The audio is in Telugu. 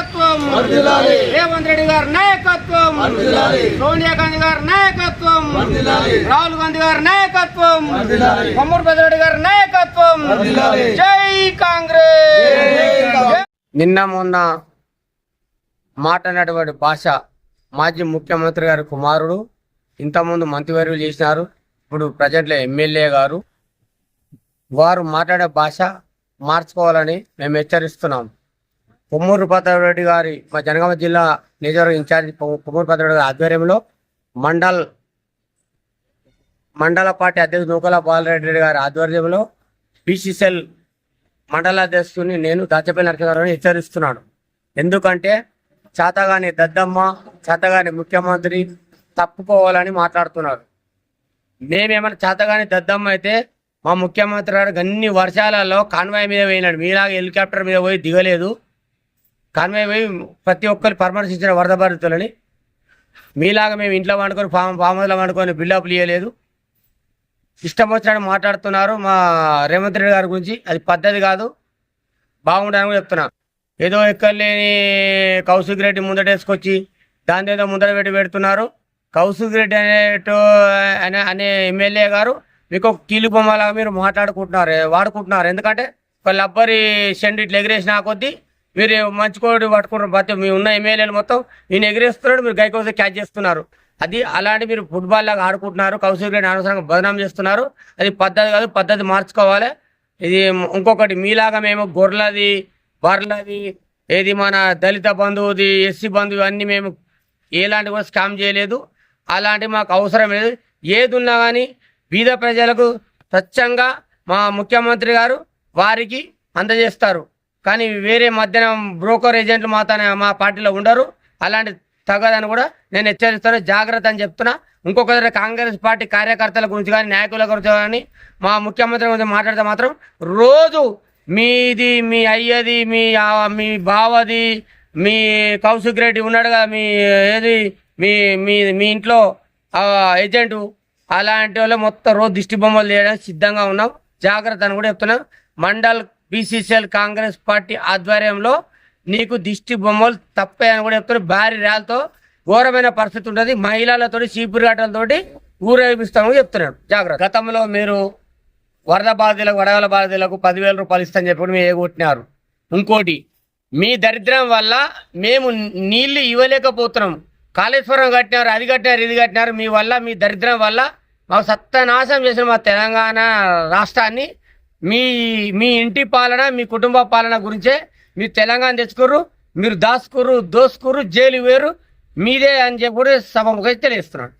వర్ధిల్లాలి. రేవంత్ రెడ్డి గారి నాయకత్వం. సోనియా గాంధీ గారి నాయకత్వం. రాహుల్ గాంధీ గారి నాయకత్వం. కొమ్మూరు పెద్దరెడ్డి గారి నాయకత్వం. వర్ధిల్లాలి. జై కాంగ్రెస్. జై కాంగ్రెస్. నిన్న మొన్న మాట్లాడినటువంటి భాష మాజీ ముఖ్యమంత్రి గారి కుమారుడు ఇంతకుముందు మంత్రివర్యులు చేసినారు ఇప్పుడు ప్రజెంట్లో ఎమ్మెల్యే గారు. వారు మాట్లాడే భాష మార్చుకోవాలని మేము హెచ్చరిస్తున్నాం. కొమ్మూరు రెడ్డి గారి మా జనగామ జిల్లా నియోజకవర్గ ఇన్ఛార్జి కొ- కొమ్మూరు గారి ఆధ్వర్యంలో మండల్ మండల పార్టీ అధ్యక్షుడు నూకల బాలరెడ్డి గారి ఆధ్వర్యంలో బీసీసీఎల్ మండల అధ్యక్షుడిని నేను దాచపల్లి నరసింహారావుని హెచ్చరిస్తున్నాను. ఎందుకంటే చాతగాని దద్దమ్మ చాతగాని ముఖ్యమంత్రి తప్పుకోవాలని మాట్లాడుతున్నారు. మేమేమైనా చేతగాని దద్దమ్మ అయితే మా ముఖ్యమంత్రి గారు అన్ని వర్షాలలో కాన్వాయ్ మీద పోయినాడు మీలాగా హెలికాప్టర్ మీద పోయి దిగలేదు. కానీ పోయి ప్రతి ఒక్కరు పరామర్శించిన వరద బాధితులని మీలాగా మేము ఇంట్లో వండుకొని ఫామ్ ఫామ్లో వండుకొని బిల్డప్లు ఇవ్వలేదు ఇష్టం వచ్చినట్టు మాట్లాడుతున్నారు. మా రేవంత్ రెడ్డి గారి గురించి అది పద్ధతి కాదు. బాగుండని కూడా చెప్తున్నా. ఏదో ఎక్కర్లేని కౌశిక్ రెడ్డి ముందటేసుకొచ్చి దాని ఏదో ముందర పెట్టి పెడుతున్నారు. కౌశిక్ రెడ్డి అనేటు అనే అనే ఎమ్మెల్యే గారు మీకు ఒక కీలు బొమ్మలాగా మీరు మాట్లాడుకుంటున్నారు వాడుకుంటున్నారు. ఎందుకంటే ఒక లబ్బరి షెండ్ ఇట్లా ఎగిరేసిన కొద్దీ మీరు మంచి కోడి పట్టుకుంటారు మీ ఉన్న ఎమ్మెల్యేలు మొత్తం ఈయన ఎగిరేస్తున్నాడు మీరు గైకోసం క్యాచ్ చేస్తున్నారు. అది అలాంటి మీరు ఫుట్బాల్ లాగా ఆడుకుంటున్నారు కౌశల్ రెడ్డి అనవసరంగా బదనాం చేస్తున్నారు. అది పద్ధతి కాదు పద్ధతి మార్చుకోవాలి. ఇది ఇంకొకటి మీలాగా మేము గొర్రెలది బర్రలది ఏది మన దళిత బంధువుది ఎస్సీ బంధువు అన్నీ మేము ఎలాంటి కూడా స్కామ్ చేయలేదు. అలాంటి మాకు అవసరం లేదు. ఏది ఉన్నా కానీ బీద ప్రజలకు స్వచ్ఛంగా మా ముఖ్యమంత్రి గారు వారికి అందజేస్తారు. కానీ వేరే మధ్యన బ్రోకర్ ఏజెంట్లు మాతానే మా పార్టీలో ఉండరు. అలాంటి తగదని కూడా నేను హెచ్చరిస్తాను. జాగ్రత్త అని చెప్తున్నా. ఇంకొకసారి కాంగ్రెస్ పార్టీ కార్యకర్తల గురించి కానీ నాయకుల గురించి కానీ మా ముఖ్యమంత్రి గురించి మాట్లాడితే మాత్రం రోజు మీది మీ అయ్యది మీ మీ బావది మీ కౌశిక్ రెడ్డి ఉన్నాడుగా మీ ఏది మీ మీ మీ ఇంట్లో ఆ ఏజెంటు అలాంటి వాళ్ళు మొత్తం రోజు దిష్టి బొమ్మలు చేయడానికి సిద్ధంగా ఉన్నాం. జాగ్రత్త అని కూడా చెప్తున్నాం. మండల్ బీసీసీఎల్ కాంగ్రెస్ పార్టీ ఆధ్వర్యంలో నీకు దిష్టి బొమ్మలు తప్పే అని కూడా చెప్తారు భారీ ర్యాలతో ఘోరమైన పరిస్థితి ఉంటుంది మహిళలతోటి చీపురుగాటలతోటి ఊరేగిస్తామని చెప్తున్నాడు జాగ్రత్త. గతంలో మీరు వరద బాధితులకు వడగల బాధితులకు పదివేల రూపాయలు ఇస్తామని చెప్పి మేము ఏగొట్టినారు ఇంకోటి మీ దరిద్రం వల్ల మేము నీళ్ళు ఇవ్వలేకపోతున్నాం. కాళేశ్వరం కట్టినారు అది కట్టినారు ఇది కట్టినారు. మీ వల్ల మీ దరిద్రం వల్ల మాకు సత్యనాశం చేసిన మా తెలంగాణ రాష్ట్రాన్ని మీ మీ ఇంటి పాలన మీ కుటుంబ పాలన గురించే మీరు తెలంగాణ తెచ్చుకోరు మీరు దాచుకోరు దోసుకోరు జైలు వేరు మీదే అని చెప్పి కూడా సభ తెలియస్తున్నాడు